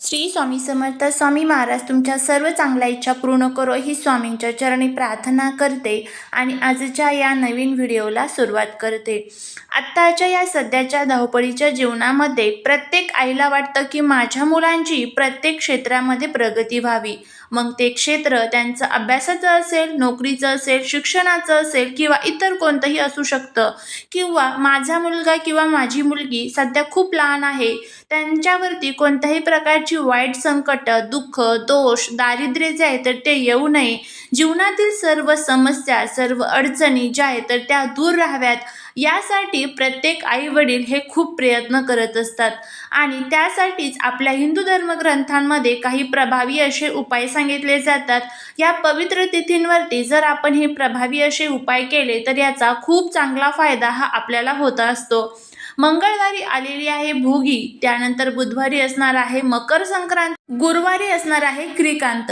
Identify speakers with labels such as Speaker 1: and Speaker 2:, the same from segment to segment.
Speaker 1: श्री स्वामी समर्थ स्वामी महाराज तुमच्या सर्व चांगल्या इच्छा पूर्ण करो ही स्वामींच्या चरणी प्रार्थना करते आणि आजच्या या नवीन व्हिडिओला सुरुवात करते. आत्ताच्या या सध्याच्या धावपळीच्या जीवनामध्ये प्रत्येक आईला वाटतं की माझ्या मुलांची प्रत्येक क्षेत्रामध्ये प्रगती व्हावी. मग ते क्षेत्र त्यांचं अभ्यासाचं असेल नोकरीचं असेल शिक्षणाचं असेल किंवा इतर कोणतंही असू शकतं. किंवा माझा मुलगा किंवा माझी मुलगी सध्या खूप लहान आहे त्यांच्यावरती कोणत्याही प्रकारची वाईट संकट दुःख दोष दारिद्र्य जे आहे तर ते येऊ नये. जीवनातील सर्व समस्या सर्व अडचणी ज्या आहेत तर त्या दूर राहाव्यात. यासाठी प्रत्येक आई वडील हे खूप प्रयत्न करत असतात. आणि त्यासाठीच आपल्या हिंदू धर्मग्रंथांमध्ये काही प्रभावी असे उपाय सांगितले जातात. या पवित्र तिथींवरती जर आपण हे प्रभावी असे उपाय केले तर याचा खूप चांगला फायदा हा आपल्याला होत असतो. मंगळवारी आलेली आहे भोगी त्यानंतर बुधवारी असणार आहे मकर संक्रांत गुरुवारी असणार आहे क्रिकांत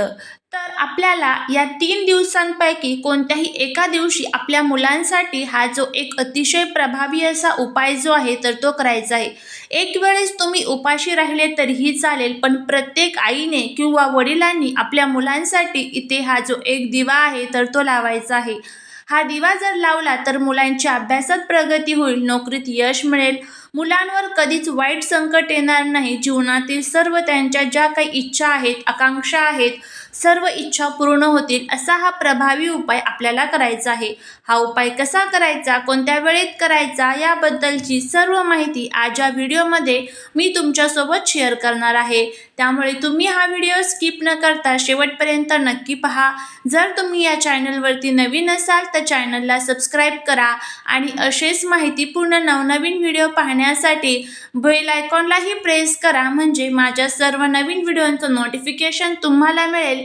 Speaker 1: तर आपल्याला या तीन दिवसांपैकी कोणत्याही एका दिवशी आपल्या मुलांसाठी हा जो एक अतिशय प्रभावी असा उपाय जो आहे तर तो करायचा आहे. एक वेळेस तुम्ही उपाशी राहिले तरीही चालेल पण प्रत्येक आईने किंवा वडिलांनी आपल्या मुलांसाठी इथे हा जो एक दिवा आहे तर तो लावायचा आहे. हा दिवा जर लावला तर मुलांच्या अभ्यासात प्रगती होईल नोकरीत यश मिळेल. मुलांवर कधीच वाईट संकट येणार नाही. जीवनातील सर्व त्यांच्या ज्या काही इच्छा आहेत आकांक्षा आहेत सर्व इच्छा पूर्ण होतील असा हा प्रभावी उपाय आपल्याला करायचा आहे. हा उपाय कसा करायचा कोणत्या वेळेत करायचा याबद्दलची सर्व माहिती आज या व्हिडिओमध्ये मी तुमच्यासोबत शेअर करणार आहे. त्यामुळे तुम्ही हा व्हिडिओ स्किप न करता शेवटपर्यंत नक्की पहा. जर तुम्ही या चॅनलवरती नवीन असाल तर चॅनलला सबस्क्राईब करा आणि असेच माहितीपूर्ण नवनवीन व्हिडिओ पाहण्यासाठी बेल आयकॉनलाही प्रेस करा. म्हणजे माझ्या सर्व नवीन व्हिडिओंचं नोटिफिकेशन तुम्हाला मिळेल.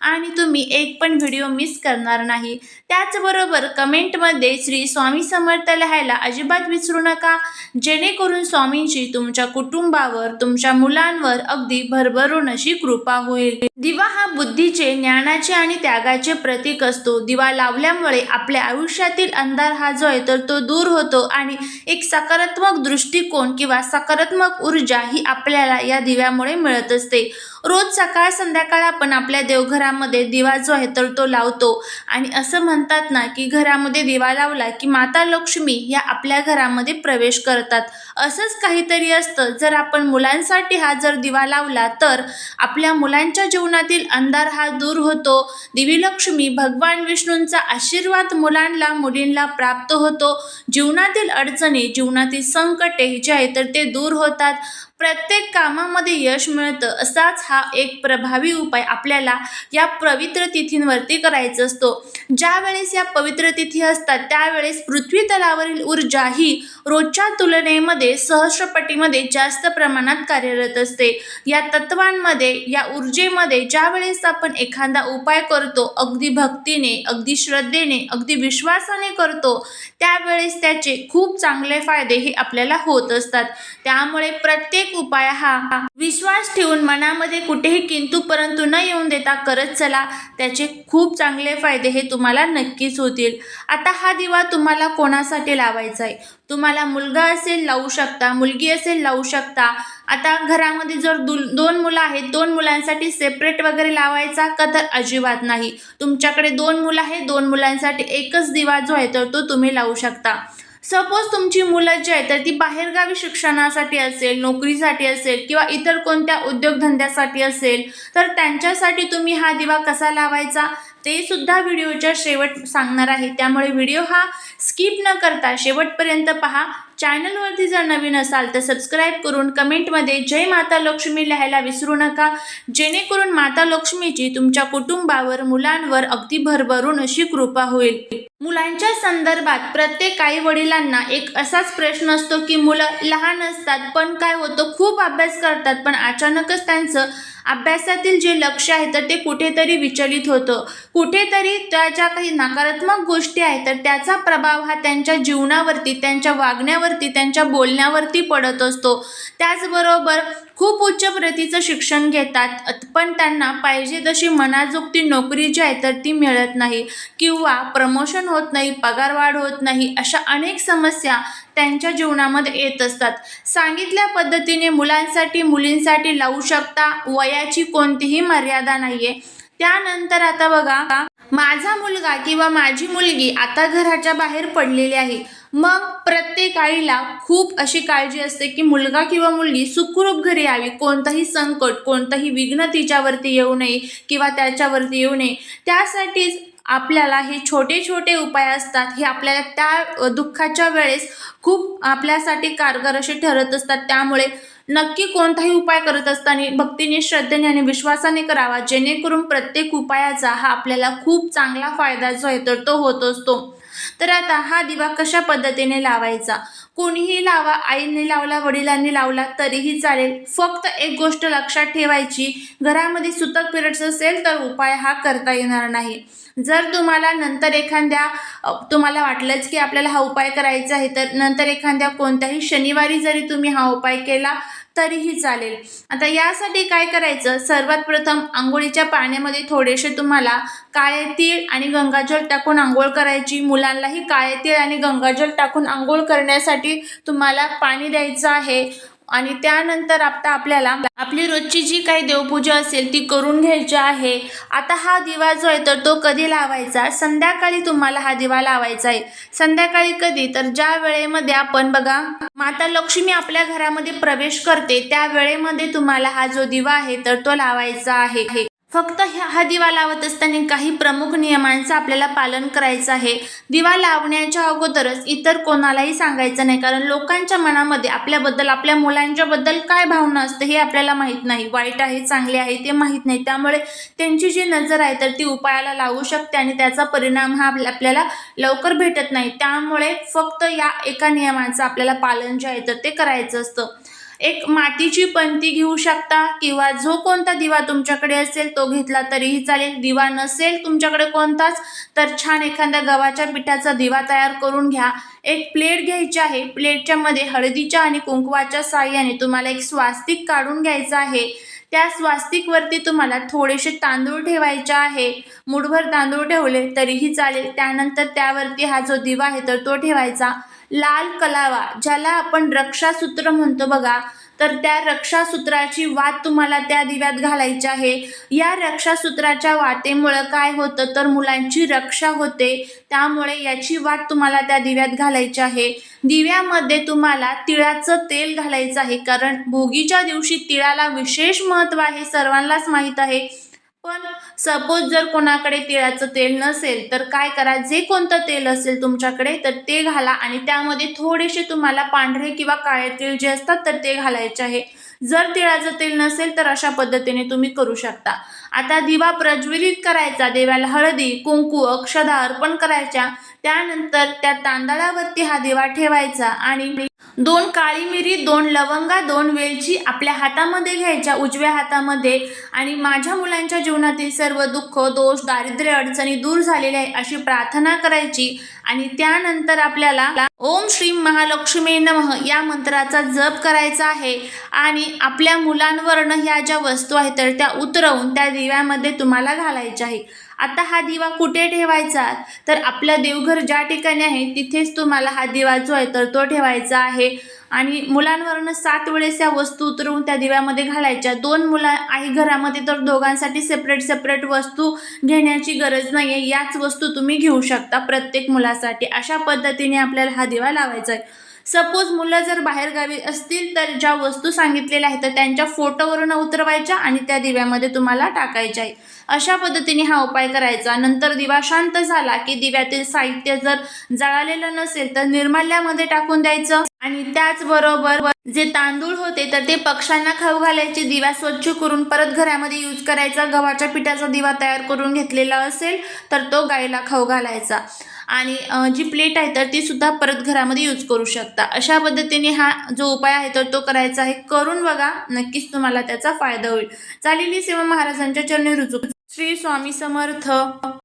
Speaker 1: आणि तुम्ही एक पण व्हिडिओ मिस करणार नाही. त्याचबरोबर कमेंटमध्ये श्री स्वामी समर्थ लिहायला अजिबात विसरू नका. जेणेकरून स्वामींची तुमच्या कुटुंबावर तुमच्या मुलांवर अगदी भरभरून अशी कृपा होईल. दिवा हा बुद्धीचे ज्ञानाचे आणि त्यागाचे प्रतीक असतो. दिवा लावल्यामुळे आपल्या आयुष्यातील अंधार हा जो आहे तर तो दूर होतो आणि एक सकारात्मक दृष्टिकोन किंवा सकारात्मक ऊर्जा ही आपल्याला या दिव्यामुळे मिळत असते. रोज सकाळ संध्याकाळ आपण आपल्या घरामध्ये दिवा जो आहे तर तो लावतो. आणि असं म्हणतात ना की घरामध्ये दिवा लावला की माता लक्ष्मी या आपल्या घरामध्ये प्रवेश करतात. असंच काहीतरी असतं. जर आपण मुलांसाठी हा जर दिवा लावला तर आपल्या मुलांच्या जीवनातील अंधार हा दूर होतो. देवी लक्ष्मी भगवान विष्णूंचा आशीर्वाद मुलांना मुलींना प्राप्त होतो. जीवनातील अडचणी जीवनातील संकटे जे आहे तर ते दूर होतात. प्रत्येक कामामध्ये यश मिळतं. असाच हा एक प्रभावी उपाय आपल्याला या पवित्र तिथींवरती करायचा असतो. ज्यावेळेस या पवित्र तिथी असतात त्यावेळेस पृथ्वी तलावरील ऊर्जा ही रोजच्या तुलनेमध्ये सहस्रपटीमध्ये जास्त प्रमाणात कार्यरत असते. या तत्वांमध्ये या ऊर्जेमध्ये ज्या वेळेस आपण एखादा उपाय करतो अगदी भक्तीने अगदी श्रद्धेने अगदी विश्वासाने करतो त्यावेळेस त्याचे खूप चांगले फायदे हे आपल्याला होत असतात. त्यामुळे प्रत्येक उपाय हा विश्वास ठेवून मनामध्ये कुठेही किंतू परंतु न येऊन देता करत चला. त्याचे खूप चांगले फायदे हे तुम्हाला नक्कीच होतील. आता हा दिवा तुम्हाला कोणासाठी लावायचा आहे तुम्हाला मुलगा असेल लावू शकता मुलगी असेल लावू शकता. आता घरामध्ये जर दु दोन मुलं आहेत दोन मुलांसाठी सेपरेट वगैरे लावायचा का तर अजिबात नाही. तुमच्याकडे दोन मुलं आहेत दोन मुलांसाठी एकच दिवा जो आहे तर तो तुम्ही लावू शकता. सपोज तुमची मुलं जी आहेत तर ती बाहेरगावी शिक्षणासाठी असेल नोकरीसाठी असेल किंवा इतर कोणत्या उद्योगधंद्यासाठी असेल तर त्यांच्यासाठी तुम्ही हा दिवा कसा लावायचा? ते सुद्धा व्हिडिओच्या शेवट सांगणार आहे. त्यामुळे व्हिडिओ हा स्किप न करता शेवटपर्यंत पहा. चॅनलवरती जर नवीन असाल तर सबस्क्राईब करून कमेंटमध्ये जय माता लक्ष्मी लिहायला विसरू नका. जेणेकरून माता लक्ष्मीची तुमच्या कुटुंबावर मुलांवर अगदी भरभरून अशी कृपा होईल. मुलांच्या संदर्भात प्रत्येक आई वडिलांना एक असाच प्रश्न असतो की मुलं लहान असतात पण काय होतं? खूप अभ्यास करतात पण अचानकच त्यांचं अभ्यासातील जे लक्ष आहे तर ते कुठेतरी विचलित होतं. कुठेतरी त्या ज्या काही नकारात्मक गोष्टी आहेत तर त्याचा प्रभाव हा त्यांच्या जीवनावरती त्यांच्या वागण्यावरती त्यांच्या बोलण्यावरती पडत असतो. त्याचबरोबर खूप उच्च प्रतीचं शिक्षण घेतात पण त्यांना पाहिजे तशी मनाजोगती नोकरी जी आहे तर ती मिळत नाही. किंवा प्रमोशन होत नाही पगारवाढ होत नाही अशा अनेक समस्या त्यांच्या जीवनामध्ये येत असतात. सांगितल्या पद्धतीने मुलांसाठी मुलींसाठी लावू शकता वयाची कोणतीही मर्यादा नाही आहे त्यानंतर आता बघा माझा मुलगा किंवा माझी मुलगी आता घराच्या बाहेर पडलेली आहे. मग प्रत्येक आईला खूप अशी काळजी असते की मुलगा किंवा मुलगी सुखरूप घरी यावी. कोणतंही संकट कोणतंही विघ्न तिच्यावरती येऊ नये किंवा त्याच्यावरती येऊ नये. त्यासाठीच आपल्याला हे छोटे छोटे उपाय असतात हे आपल्याला त्या दुःखाच्या वेळेस खूप आपल्यासाठी कारगर असे ठरत असतात. त्यामुळे नक्की कोणताही उपाय करत असताना भक्तीने श्रद्धेने आणि विश्वासाने करावा. जेणेकरून प्रत्येक उपायाचा हा आपल्याला खूप चांगला फायदा जो आहे तर तो होत असतो. तर आता हा दिवा कशा पद्धतीने लावायचा? कोणीही लावा आईने लावला वडिलांनी लावला तरीही चालेल. फक्त एक गोष्ट लक्षात ठेवायची घरामध्ये सुतक पिरियड्स असेल तर उपाय हा करता येणार नाही. जर तुम्हाला नंतर एखाद्या तुम्हाला वाटलंच की आपल्याला हा उपाय करायचा आहे तर नंतर एखाद्या कोणत्याही शनिवारी जरी तुम्ही हा उपाय केला तरीही चालेल. आता यासाठी काय करायचं? सर्वात प्रथम आंघोळीच्या पाण्यामध्ये थोडेसे तुम्हाला काळे तीळ आणि गंगाजल टाकून आंघोळ करायची. मुलांनाही काळे तीळ आणि गंगाजल टाकून आंघोळ करण्यासाठी तुम्हाला पाणी द्यायचं आहे. आणि त्यानंतर आता आपल्याला आपली रोजची जी काही देवपूजा असेल ती करून घ्यायची आहे. आता हा दिवा जो आहे तर तो कधी लावायचा? संध्याकाळी तुम्हाला हा दिवा लावायचा आहे. संध्याकाळी कधी? तर ज्या वेळेमध्ये आपण बघा माता लक्ष्मी आपल्या घरामध्ये प्रवेश करते त्या वेळेमध्ये तुम्हाला हा जो दिवा आहे तर तो लावायचा आहे. फक्त ह्या- हा दिवा लावत असताना काही प्रमुख नियमांचं आपल्याला पालन करायचं आहे. दिवा लावण्याच्या अगोदरच इतर कोणालाही सांगायचं नाही कारण लोकांच्या मनामध्ये आपल्याबद्दल आपल्या मुलांच्याबद्दल काय भावना असते हे आपल्याला माहीत नाही. वाईट आहे चांगले आहे ते माहीत नाही. त्यामुळे त्यांची जी नजर आहे तर ती उपायाला लागू शकते आणि त्याचा परिणाम हा आपल्याला लवकर भेटत नाही. त्यामुळे फक्त या एका नियमाचं आपल्याला पालन जे आहे तर ते करायचं असतं. एक मातीची पंती घेऊ शकता किंवा जो कोणता दिवा तुमच्याकडे असेल तो घेतला तरीही चालेल. दिवा नसेल तुमच्याकडे कोणताच तर छान एखाद्या गव्हाच्या पिठाचा दिवा तयार करून घ्या. एक प्लेट घ्यायची आहे. प्लेटच्या मध्ये हळदीच्या आणि कुंकवाच्या साह्याने तुम्हाला एक स्वास्तिक काढून घ्यायचं आहे. त्या स्वास्तिकवरती तुम्हाला थोडेसे तांदूळ ठेवायचे आहे. मुठभर तांदूळ ठेवले तरीही चालेल. त्यानंतर त्यावरती हा जो दिवा आहे तर तो ठेवायचा. लाल कलावा ज्याला आपण रक्षासूत्र म्हणतो बघा तर त्या रक्षासूत्राची वात तुम्हाला त्या दिव्यात घालायची आहे. या रक्षासूत्राच्या वातेमुळं काय होतं? तर मुलांची रक्षा होते. त्यामुळे याची वात तुम्हाला त्या दिव्यात घालायची आहे. दिव्यामध्ये तुम्हाला तिळाचं तेल घालायचं आहे कारण भोगीच्या दिवशी तिळाला विशेष महत्त्व आहे सर्वांनाच माहीत आहे. पण सपोज जर कोणाकडे तिळाचं तेल नसेल तर काय करा? जे कोणतं तेल असेल तुमच्याकडे तर ते घाला आणि त्यामध्ये थोडेसे तुम्हाला पांढरे किंवा काळे तेल जे असतात तर ते घालायचे आहे. जर तिळाचं तेल नसेल तर अशा पद्धतीने तुम्ही करू शकता. आता दिवा प्रज्वलित करायचा देवाला हळदी कुंकू अक्षदा अर्पण करायच्या. त्यानंतर त्या तांदळावरती हा दिवा ठेवायचा आणि दोन काळी मिरी दोन लवंगा दोन वेलची आपल्या हातामध्ये घ्यायच्या उजव्या हातामध्ये. आणि माझ्या मुलांच्या जीवनातील सर्व दुःख दोष दारिद्र्य अडचणी दूर झालेले आहे अशी प्रार्थना करायची. आणि त्यानंतर आपल्याला ओम श्री महालक्ष्मी नमः या मंत्राचा जप करायचा आहे. आणि आपल्या मुलांवरनं ह्या ज्या वस्तू आहेत तर त्या उतरवून त्या दिव्यामध्ये तुम्हाला घालायच्या आहे आता हा दिवा कुठे ठेवायचा? तर आपलं देवघर ज्या ठिकाणी आहे तिथेच तुम्हाला हा दिवा जो आहे तर तो ठेवायचा आहे. आणि मुलांवरनं सात वेळेस या वस्तू उतरवून त्या दिव्यामध्ये घालायच्या. दोन मुलं आहे घरामध्ये तर दोघांसाठी सेपरेट सेपरेट वस्तू घेण्याची गरज नाही आहे याच वस्तू तुम्ही घेऊ शकता प्रत्येक मुलासाठी. अशा पद्धतीने आपल्याला हा दिवा लावायचा आहे. सपोज मुलं जर बाहेरगावी असतील तर ज्या वस्तू सांगितलेल्या आहेत तर त्यांच्या फोटोवरून उतरवायच्या आणि त्या दिव्यामध्ये तुम्हाला टाकायच्या आहे अशा पद्धतीने हा उपाय करायचा. नंतर दिवा शांत झाला की दिव्यातील साहित्य जर जळालेलं नसेल तर निर्माल्यामध्ये टाकून द्यायचं. आणि त्याचबरोबर जे तांदूळ होते तर ते पक्ष्यांना खाऊ घालायचे. दिवा स्वच्छ करून परत घरामध्ये यूज करायचा. गव्हाच्या पिठाचा दिवा तयार करून घेतलेला असेल तर तो गाईला खाऊ घालायचा. आणि जी प्लेट आहे तर ती सुद्धा परत घरामध्ये यूज करू शकता. अशा पद्धतीने हा जो उपाय आहे तर तो करायचा आहे. करून बघा नक्कीच तुम्हाला त्याचा फायदा होईल. चालेली सेवा महाराजांच्या चरणी रुजू. श्री स्वामी समर्थ.